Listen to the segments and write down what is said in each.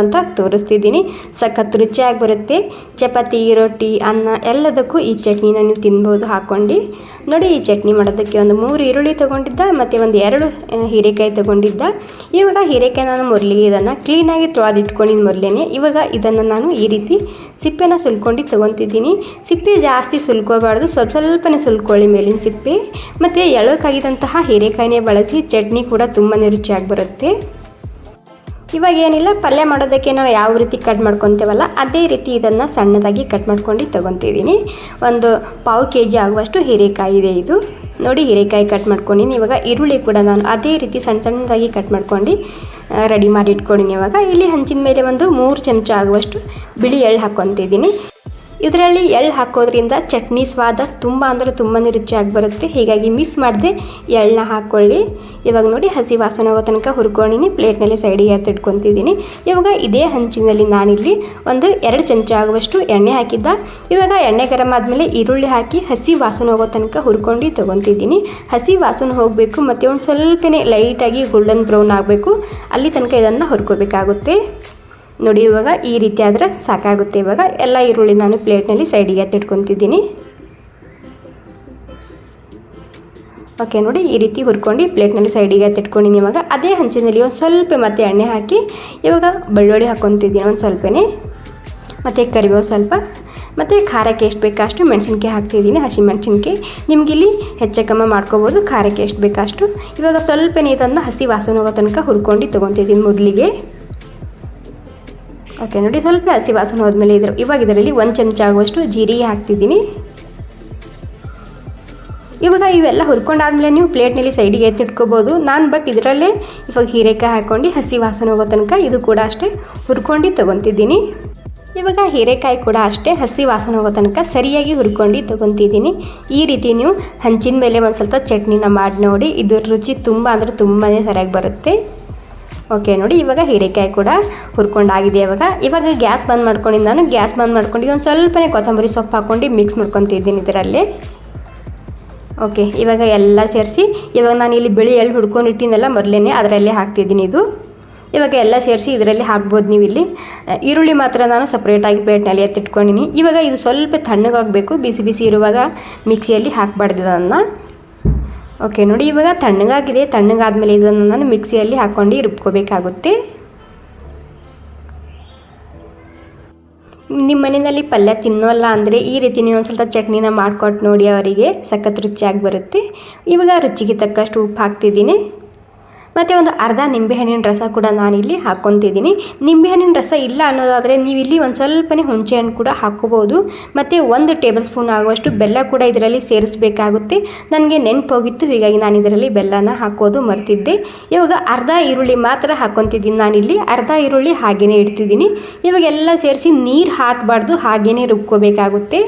ಅಂತ ತೋರಿಸ್ತಿದ್ದೀನಿ. ಸಖತ್ ರುಚಿಯಾಗಿ ಬರುತ್ತೆ. ಚಪಾತಿ, ರೊಟ್ಟಿ, ಅನ್ನ ಎಲ್ಲದಕ್ಕೂ ಈ ಚಟ್ನಿನ ನೀವು ತಿನ್ಬೋದು. ಹಾಕ್ಕೊಂಡು ನೋಡಿ, ಈ ಚಟ್ನಿ ಮಾಡೋದಕ್ಕೆ ಒಂದು ಮೂರು ಈರುಳ್ಳಿ ತೊಗೊಂಡಿದ್ದ, ಮತ್ತು ಒಂದು ಎರಡು ಹೀರೆಕಾಯಿ ತೊಗೊಂಡಿದ್ದ. ಇವಾಗ ಹೀರೆಕಾಯಿ ನಾನು ಮೊದಲಿಗೆ ಇದನ್ನು ಕ್ಲೀನಾಗಿ ತೊಳೆದಿಟ್ಕೊಂಡಿದ್ದು ಮೊದಲೇ ಇವಾಗ ಇದನ್ನು ನಾನು ಈ ರೀತಿ ಸಿಪ್ಪೆನ ಸುಲ್ಕೊಂಡು ತೊಗೊತಿದ್ದೀನಿ. ಸಿಪ್ಪೆ ಜಾಸ್ತಿ ಸುಲ್ಕೋಬಾರ್ದು. ಸ್ವಲ್ಪ ಸ್ವಲ್ಪನೇ ಸುಲ್ಕೊಳ್ಳಿ ಮೇಲಿನ ಸಿಪ್ಪೆ. ಮತ್ತು ಎಳಕಾಗಿದ್ದಂತಹ ಹೀರೆಕಾಯಿನೇ ಬಳಸಿ ಚಟ್ನಿ ಕೂಡ ತುಂಬಾ ರುಚಿಯಾಗಿ ಬರುತ್ತೆ. ಇವಾಗ ಏನಿಲ್ಲ, ಪಲ್ಯ ಮಾಡೋದಕ್ಕೆ ನಾವು ಯಾವ ರೀತಿ ಕಟ್ ಮಾಡ್ಕೊತೇವಲ್ಲ, ಅದೇ ರೀತಿ ಇದನ್ನು ಸಣ್ಣದಾಗಿ ಕಟ್ ಮಾಡ್ಕೊಂಡು ತೊಗೊತಿದ್ದೀನಿ ಒಂದು ಪಾವು ಕೆ ಜಿ ಆಗುವಷ್ಟು ಹೀರೆಕಾಯಿ ಇದೆ ಇದು. ನೋಡಿ, ಹೀರೆಕಾಯಿ ಕಟ್ ಮಾಡ್ಕೊಂಡಿನಿ. ಇವಾಗ ಈರುಳ್ಳಿ ಕೂಡ ನಾನು ಅದೇ ರೀತಿ ಸಣ್ಣ ಸಣ್ಣದಾಗಿ ಕಟ್ ಮಾಡ್ಕೊಂಡು ರೆಡಿ ಮಾಡಿ ಇಟ್ಕೊಂಡಿನಿ ಇವಾಗ. ಇಲ್ಲಿ ಹಂಚಿನ ಮೇಲೆ ಒಂದು ಮೂರು ಚಮಚ ಆಗುವಷ್ಟು ಬಿಳಿ ಎಳ್ಳು ಹಾಕ್ಕೊತಿದ್ದೀನಿ ಇದರಲ್ಲಿ ಎಳ್ಳು ಹಾಕೋದ್ರಿಂದ ಚಟ್ನಿ ಸ್ವಾದ ತುಂಬ ಅಂದರೆ ತುಂಬಾ ರುಚಿಯಾಗಿ ಬರುತ್ತೆ. ಹೀಗಾಗಿ ಮಿಸ್ ಮಾಡದೆ ಎಳ್ಳನ್ನ ಹಾಕ್ಕೊಳ್ಳಿ ಇವಾಗ ನೋಡಿ ಹಸಿ ವಾಸನೆ ಹೋಗೋ ತನಕ ಹುರ್ಕೊಂಡಿನಿ ಪ್ಲೇಟ್ನಲ್ಲಿ ಸೈಡಿಗೆ ಎತ್ತಿಟ್ಕೊತಿದ್ದೀನಿ ಇವಾಗ ಇದೇ ಹಂಚಿನಲ್ಲಿ ನಾನಿಲ್ಲಿ ಒಂದು ಎರಡು ಚಮಚ ಆಗುವಷ್ಟು ಎಣ್ಣೆ ಹಾಕಿದ್ದ. ಇವಾಗ ಎಣ್ಣೆ ಗರಂ ಆದಮೇಲೆ ಈರುಳ್ಳಿ ಹಾಕಿ ಹಸಿ ವಾಸನೆ ಹೋಗೋ ತನಕ ಹುರ್ಕೊಂಡು ತೊಗೊತಿದ್ದೀನಿ ಹಸಿ ವಾಸನೆ ಹೋಗಬೇಕು, ಮತ್ತು ಒಂದು ಸ್ವಲ್ಪನೇ ಲೈಟಾಗಿ ಗೋಲ್ಡನ್ ಬ್ರೌನ್ ಆಗಬೇಕು. ಅಲ್ಲಿ ತನಕ ಇದನ್ನು ಹುರ್ಕೋಬೇಕಾಗುತ್ತೆ. ನೋಡಿ, ಇವಾಗ ಈ ರೀತಿ ಆದರೆ ಸಾಕಾಗುತ್ತೆ. ಇವಾಗ ಎಲ್ಲ ಈರುಳ್ಳಿ ನಾನು ಪ್ಲೇಟ್ನಲ್ಲಿ ಸೈಡಿಗೆ ಎತ್ತಿಟ್ಕೊತಿದ್ದೀನಿ. ಓಕೆ, ನೋಡಿ, ಈ ರೀತಿ ಹುರ್ಕೊಂಡು ಪ್ಲೇಟ್ನಲ್ಲಿ ಸೈಡಿಗೆ ಎತ್ತಿಟ್ಕೊಂಡಿನಿ ಇವಾಗ. ಅದೇ ಹಂಚಿನಲ್ಲಿ ಒಂದು ಸ್ವಲ್ಪ ಮತ್ತೆ ಎಣ್ಣೆ ಹಾಕಿ, ಇವಾಗ ಬೆಳ್ಳುಳ್ಳಿ ಹಾಕ್ಕೊತಿದ್ದೀನಿ ಒಂದು ಸ್ವಲ್ಪನೇ. ಮತ್ತು ಕರಿಬೇವು ಸ್ವಲ್ಪ, ಮತ್ತು ಖಾರಕ್ಕೆ ಎಷ್ಟು ಬೇಕೋ ಅಷ್ಟು ಮೆಣಸಿನ್ಕಾಯಿ ಹಾಕ್ತಿದ್ದೀನಿ, ಹಸಿ ಮೆಣಸಿನ್ಕಾಯಿ. ನಿಮಗಿಲ್ಲಿ ಹೆಚ್ಚು ಕಮ್ಮಿ ಮಾಡ್ಕೋಬೋದು, ಖಾರಕ್ಕೆ ಎಷ್ಟು ಬೇಕಷ್ಟು. ಇವಾಗ ಸ್ವಲ್ಪನೇ ಇದನ್ನು ಹಸಿ ವಾಸನೆ ಹೋಗೋ ತನಕ ಹುರ್ಕೊಂಡು ತೊಗೊತಿದ್ದೀನಿ ಮೊದಲಿಗೆ. ಓಕೆ, ನೋಡಿ ಸ್ವಲ್ಪ ಹಸಿ ವಾಸನೆ ಹೋದ್ಮೇಲೆ ಇದ್ರ ಇವಾಗ ಇದರಲ್ಲಿ ಒಂದು ಚಮಚ ಆಗುವಷ್ಟು ಜೀರಿಗೆ ಹಾಕ್ತಿದ್ದೀನಿ. ಇವಾಗ ಇವೆಲ್ಲ ಹುರ್ಕೊಂಡಾದ್ಮೇಲೆ ನೀವು ಪ್ಲೇಟ್ನಲ್ಲಿ ಸೈಡಿಗೆ ಎತ್ತಿಟ್ಕೋಬೋದು. ನಾನು ಬಟ್ ಇದರಲ್ಲೇ ಇವಾಗ ಹೀರೆಕಾಯಿ ಹಾಕ್ಕೊಂಡು ಹಸಿ ವಾಸನೆ ಹೋಗೋ ತನಕ ಇದು ಕೂಡ ಅಷ್ಟೇ ಹುರ್ಕೊಂಡು ತೊಗೊತಿದ್ದೀನಿ. ಇವಾಗ ಹೀರೆಕಾಯಿ ಕೂಡ ಅಷ್ಟೇ ಹಸಿ ವಾಸನೆ ಹೋಗೋ ತನಕ ಸರಿಯಾಗಿ ಹುರ್ಕೊಂಡು ತೊಗೊತಿದ್ದೀನಿ. ಈ ರೀತಿ ನೀವು ಹಂಚಿನ ಮೇಲೆ ಒಂದು ಸ್ವಲ್ಪ ಚಟ್ನಿನ ಮಾಡಿ ನೋಡಿ. ಇದ್ರ ರುಚಿ ತುಂಬ ಅಂದರೆ ತುಂಬಾ ಸರಿಯಾಗಿ ಬರುತ್ತೆ. ಓಕೆ ನೋಡಿ, ಇವಾಗ ಹೀರೆಕಾಯಿ ಕೂಡ ಹುರ್ಕೊಂಡಾಗಿದೆ ಇವಾಗ. ಇವಾಗ ಗ್ಯಾಸ್ ಬಂದ್ ಮಾಡ್ಕೊಂಡಿದ್ದು ನಾನು. ಗ್ಯಾಸ್ ಬಂದ್ ಮಾಡ್ಕೊಂಡು ಒಂದು ಸ್ವಲ್ಪನೇ ಕೊತ್ತಂಬರಿ ಸೊಪ್ಪು ಹಾಕ್ಕೊಂಡು ಮಿಕ್ಸ್ ಮಾಡ್ಕೊತಿದ್ದೀನಿ ಇದರಲ್ಲಿ. ಓಕೆ ಇವಾಗ ಎಲ್ಲ ಸೇರಿಸಿ, ಇವಾಗ ನಾನು ಇಲ್ಲಿ ಬಿಳಿ ಎಳ್ಳು ಹುಡ್ಕೊಂಡು ಇಟ್ಟಿನಲ್ಲ ಮೊದಲೇ ಅದರಲ್ಲೇ ಹಾಕ್ತಿದ್ದೀನಿ ಇದು. ಇವಾಗ ಎಲ್ಲ ಸೇರಿಸಿ ಇದರಲ್ಲಿ ಹಾಕ್ಬೋದು ನೀವು ಇಲ್ಲಿ. ಈರುಳ್ಳಿ ಮಾತ್ರ ನಾನು ಸಪ್ರೇಟಾಗಿ ಪ್ಲೇಟ್ನಲ್ಲಿ ಎತ್ತಿಟ್ಕೊಂಡಿನಿ. ಇವಾಗ ಇದು ಸ್ವಲ್ಪ ತಣ್ಣಗಾಗಬೇಕು. ಬಿಸಿ ಬಿಸಿ ಇರುವಾಗ ಮಿಕ್ಸಿಯಲ್ಲಿ ಹಾಕಬಾರ್ದು ಇದನ್ನು. ಓಕೆ ನೋಡಿ, ಇವಾಗ ತಣ್ಣಗಾಗಿದೆ. ತಣ್ಣಗಾದ್ಮೇಲೆ ಇದನ್ನು ನಾನು ಮಿಕ್ಸಿಯಲ್ಲಿ ಹಾಕ್ಕೊಂಡು ರುಬ್ಕೋಬೇಕಾಗುತ್ತೆ ನಿಮ್ಮ ಮನೆಯಲ್ಲಿ ಪಲ್ಯ ತಿನ್ನೋಲ್ಲ ಅಂದರೆ ಈ ರೀತಿ ನೀವು ಒಂದು ಸ್ವಲ್ಪ ಚಟ್ನಿನ ಮಾಡಿಕೊಟ್ಟು ನೋಡಿ ಅವರಿಗೆ. ಸಖತ್ ರುಚಿಯಾಗಿ ಬರುತ್ತೆ. ಇವಾಗ ರುಚಿಗೆ ತಕ್ಕಷ್ಟು ಉಪ್ಪು ಹಾಕ್ತಿದ್ದೀನಿ. ಮತ್ತು ಒಂದು ಅರ್ಧ ನಿಂಬೆಹಣ್ಣಿನ ರಸ ಕೂಡ ನಾನಿಲ್ಲಿ ಹಾಕ್ಕೊತಿದ್ದೀನಿ. ನಿಂಬೆಹಣ್ಣಿನ ರಸ ಇಲ್ಲ ಅನ್ನೋದಾದರೆ ನೀವು ಇಲ್ಲಿ ಒಂದು ಸ್ವಲ್ಪನೇ ಹುಣಸೆಹಣ್ಣು ಕೂಡ ಹಾಕ್ಕೋಬೋದು. ಮತ್ತು ಒಂದು ಟೇಬಲ್ ಸ್ಪೂನ್ ಆಗುವಷ್ಟು ಬೆಲ್ಲ ಕೂಡ ಇದರಲ್ಲಿ ಸೇರಿಸಬೇಕಾಗುತ್ತೆ. ನನಗೆ ನೆನಪೋಗಿತ್ತು, ಹೀಗಾಗಿ ನಾನು ಇದರಲ್ಲಿ ಬೆಲ್ಲನ ಹಾಕೋದು ಮರ್ತಿದ್ದೆ. ಇವಾಗ ಅರ್ಧ ಈರುಳ್ಳಿ ಮಾತ್ರ ಹಾಕ್ಕೊತಿದ್ದೀನಿ ನಾನಿಲ್ಲಿ. ಅರ್ಧ ಈರುಳ್ಳಿ ಹಾಗೆಯೇ ಇಡ್ತಿದ್ದೀನಿ. ಇವಾಗೆಲ್ಲ ಸೇರಿಸಿ ನೀರು ಹಾಕಬಾರ್ದು ಹಾಗೆಯೇ ರುಬ್ಕೋಬೇಕಾಗುತ್ತೆ.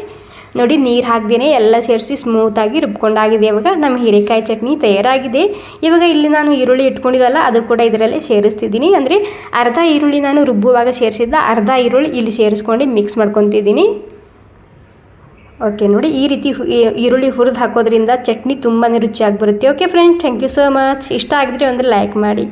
ನೋಡಿ, ನೀರು ಹಾಕ್ದೇನೆ ಎಲ್ಲ ಸೇರಿಸಿ ಸ್ಮೂತಾಗಿ ರುಬ್ಕೊಂಡಾಗಿದೆ. ಇವಾಗ ನಮ್ಮ ಹೀರೆಕಾಯಿ ಚಟ್ನಿ ತಯಾರಾಗಿದೆ. ಇವಾಗ ಇಲ್ಲಿ ನಾನು ಈರುಳ್ಳಿ ಇಟ್ಕೊಂಡಿದ್ದಲ್ಲ, ಅದು ಕೂಡ ಇದರಲ್ಲೇ ಸೇರಿಸ್ತಿದ್ದೀನಿ. ಅಂದರೆ ಅರ್ಧ ಈರುಳ್ಳಿ ನಾನು ರುಬ್ಬುವಾಗ ಸೇರಿಸಿದ್ದ ಅರ್ಧ ಈರುಳ್ಳಿ ಇಲ್ಲಿ ಸೇರಿಸ್ಕೊಂಡು ಮಿಕ್ಸ್ ಮಾಡ್ಕೊತಿದ್ದೀನಿ. ಓಕೆ ನೋಡಿ, ಈ ರೀತಿ ಈರುಳ್ಳಿ ಹುರಿದು ಹಾಕೋದ್ರಿಂದ ಚಟ್ನಿ ತುಂಬಾ ರುಚಿಯಾಗಿ ಬರುತ್ತೆ. Okay friends thank you so much ಇಷ್ಟ ಆಗಿದ್ರೆ ಒಂದು ಲೈಕ್ ಮಾಡಿ.